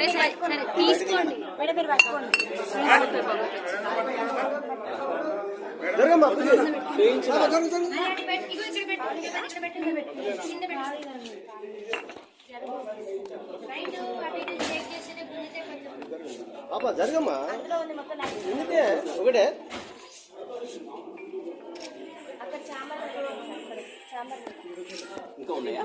సరే సరే సరే తీసుకోండి. మేడం మీరు పట్టుకోండి. పాప జరగమ్మా. ఎందుకే? ఒకటే. ఇంకా ఉన్నాయా?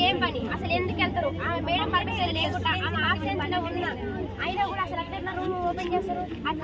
ఏం పని? అసలు ఎందుకు వెళ్తారు? మేడం పర్మిషన్ లేకుండా ఆమె ఆబ్సెన్స్లో ఉన్నా అయినా కూడా అసలు అట్లా రూమ్ ఓపెన్ చేస్తారు? అది